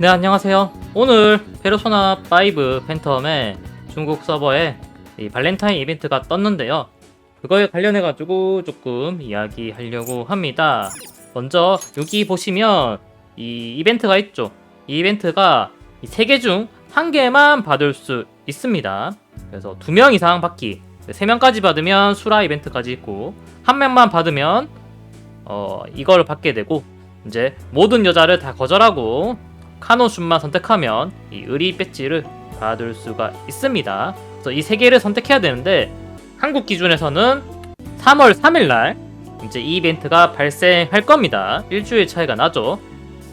네 안녕하세요. 오늘 페르소나 5 팬텀의 중국 서버에 이 발렌타인 이벤트가 떴는데요. 그거에 관련해 가지고 조금 이야기하려고 합니다. 먼저 여기 보시면 이 이벤트가 있죠. 이 이벤트가 세개중한 개만 받을 수 있습니다. 그래서 두명 이상 받기 세 명까지 받으면 수라 이벤트까지 있고 한 명만 받으면 어 이걸 받게 되고 이제 모든 여자를 다 거절하고 카노슌만 선택하면 이 의리 배지를 받을 수가 있습니다. 그래서 이 세 개를 선택해야 되는데 한국 기준에서는 3월 3일 날 이제 이 이벤트가 발생할 겁니다. 일주일 차이가 나죠.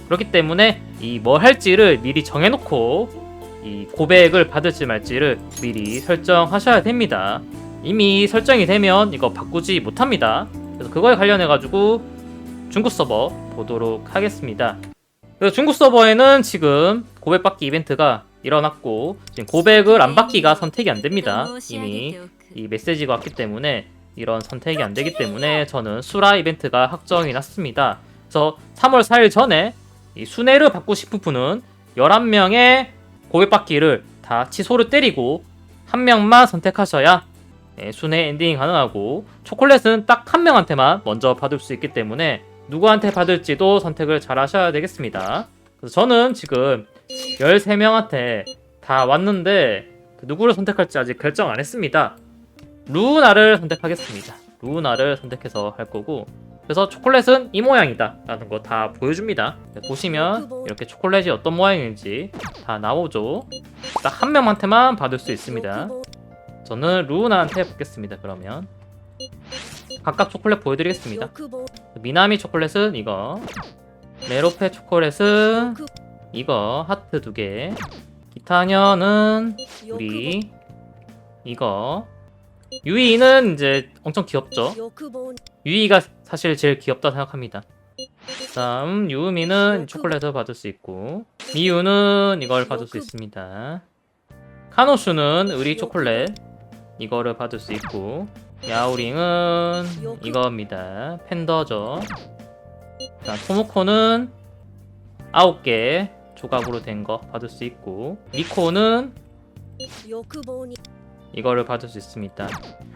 그렇기 때문에 이뭐 할지를 미리 정해놓고 이 고백을 받을지 말지를 미리 설정하셔야 됩니다. 이미 설정이 되면 이거 바꾸지 못합니다. 그래서 그거에 관련해 가지고 중국 서버 보도록 하겠습니다. 그래서 중국 서버에는 지금 고백받기 이벤트가 일어났고 지금 고백을 안 받기가 선택이 안 됩니다. 이미 이 메시지가 왔기 때문에 이런 선택이 안 되기 때문에 저는 수라 이벤트가 확정이 났습니다. 그래서 3월 4일 전에 이 순회를 받고 싶은 분은 11명의 고백받기를 다 취소를 때리고 한 명만 선택하셔야 예, 순회 엔딩 가능하고 초콜릿은 딱 한 명한테만 먼저 받을 수 있기 때문에 누구한테 받을지도 선택을 잘 하셔야 되겠습니다. 그래서 저는 지금 13명한테 다 왔는데 그 누구를 선택할지 아직 결정 안 했습니다. 루나를 선택하겠습니다. 루나를 선택해서 할 거고 그래서 초콜릿은 이 모양이다 라는 거 다 보여줍니다. 네, 보시면 이렇게 초콜릿이 어떤 모양인지 다 나오죠. 딱 한 명한테만 받을 수 있습니다. 저는 루나한테 받겠습니다. 그러면 각각 초콜릿 보여드리겠습니다. 미나미 초콜릿은 이거 메로페 초콜릿은 이거 하트 두 개. 기타녀는 우리 이거. 유이는 이제 엄청 귀엽죠? 유이가 사실 제일 귀엽다 생각합니다. 다음 유미는 초콜릿을 받을 수 있고 미유는 이걸 받을 수 있습니다. 카노슈는 의리 초콜릿 이거를 받을 수 있고 야오링은 이겁니다. 팬더죠. 자, 토모코는 9개 조각으로 된 거 받을 수 있고 미코는 이거를 받을 수 있습니다.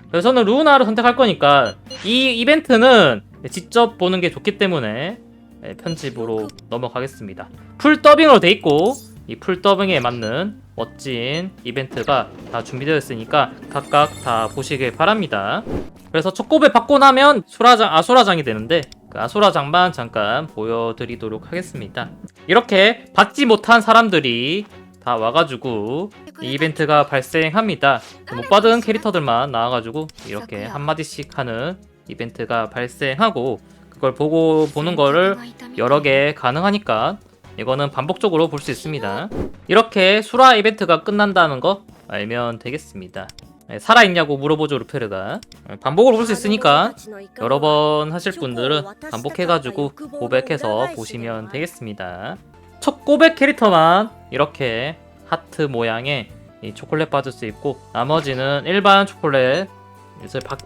그래서 저는 루나를 선택할 거니까 이 이벤트는 직접 보는 게 좋기 때문에 네, 편집으로 넘어가겠습니다. 풀 더빙으로 돼 있고 이 풀 더빙에 맞는 멋진 이벤트가 다 준비되어 있으니까 각각 다 보시길 바랍니다. 그래서 첫 고백 받고 나면 수라장 아수라장이 되는데 그 아수라장만 잠깐 보여드리도록 하겠습니다. 이렇게 받지 못한 사람들이 다 와가지고 이 이벤트가 발생합니다. 못 받은 캐릭터들만 나와가지고 이렇게 한마디씩 하는 이벤트가 발생하고 그걸 보고 보는 거를 여러 개 가능하니까 이거는 반복적으로 볼 수 있습니다. 이렇게 수라 이벤트가 끝난다는 거 알면 되겠습니다. 네, 살아있냐고 물어보죠 루페르가 네, 반복으로 볼 수 있으니까 여러 번 하실 분들은 반복해가지고 고백해서 보시면 되겠습니다. 첫 고백 캐릭터만 이렇게 하트 모양의 이 초콜릿 받을 수 있고 나머지는 일반 초콜릿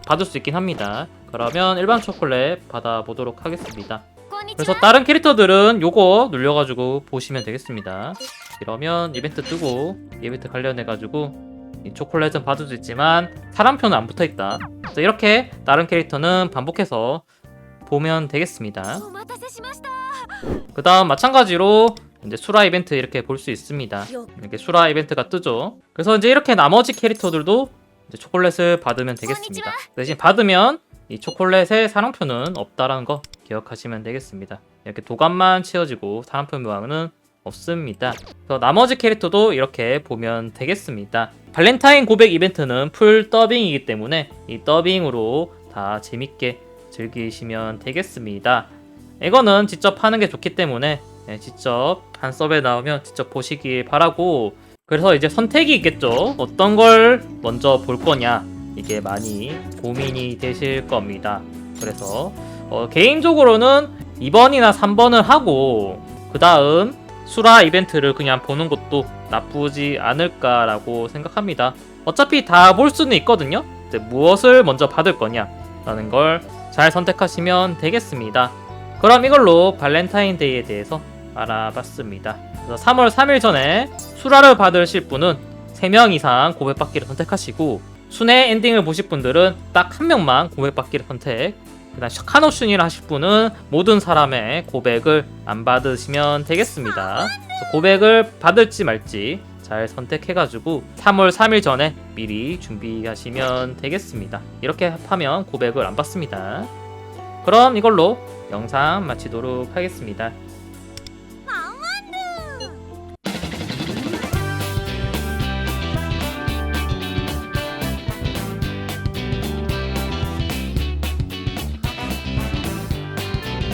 받을 수 있긴 합니다. 그러면 일반 초콜릿 받아보도록 하겠습니다. 그래서 다른 캐릭터들은 요거 눌려가지고 보시면 되겠습니다. 이러면 이벤트 뜨고 이벤트 관련해가지고 초콜릿은 받을 수 있지만 사람 표는 안 붙어있다. 이렇게 다른 캐릭터는 반복해서 보면 되겠습니다. 그 다음 마찬가지로 이제 수라 이벤트 이렇게 볼 수 있습니다. 이렇게 수라 이벤트가 뜨죠. 그래서 이제 이렇게 나머지 캐릭터들도 초콜릿을 받으면 되겠습니다. 대신 받으면 이 초콜릿의 사랑표는 없다라는 거 기억하시면 되겠습니다. 이렇게 도감만 채워지고 사람표 모양은 없습니다. 그래서 나머지 캐릭터도 이렇게 보면 되겠습니다. 발렌타인 고백 이벤트는 풀 더빙이기 때문에 이 더빙으로 다 재밌게 즐기시면 되겠습니다. 이거는 직접 하는 게 좋기 때문에 네, 직접 한 서버에 나오면 직접 보시기 바라고 그래서 이제 선택이 있겠죠. 어떤 걸 먼저 볼 거냐 이게 많이 고민이 되실 겁니다. 그래서 어, 개인적으로는 2번이나 3번을 하고 그 다음 수라 이벤트를 그냥 보는 것도 나쁘지 않을까라고 생각합니다. 어차피 다 볼 수는 있거든요. 무엇을 먼저 받을 거냐라는 걸 잘 선택하시면 되겠습니다. 그럼 이걸로 발렌타인데이에 대해서 알아봤습니다. 그래서 3월 3일 전에 수라를 받으실 분은 3명 이상 고백받기를 선택하시고 순회 엔딩을 보실 분들은 딱 한 명만 고백받기를 선택 그다음 카노슌이라 하실 분은 모든 사람의 고백을 안 받으시면 되겠습니다. 고백을 받을지 말지 잘 선택해가지고 3월 3일 전에 미리 준비하시면 되겠습니다. 이렇게 하면 고백을 안 받습니다. 그럼 이걸로 영상 마치도록 하겠습니다.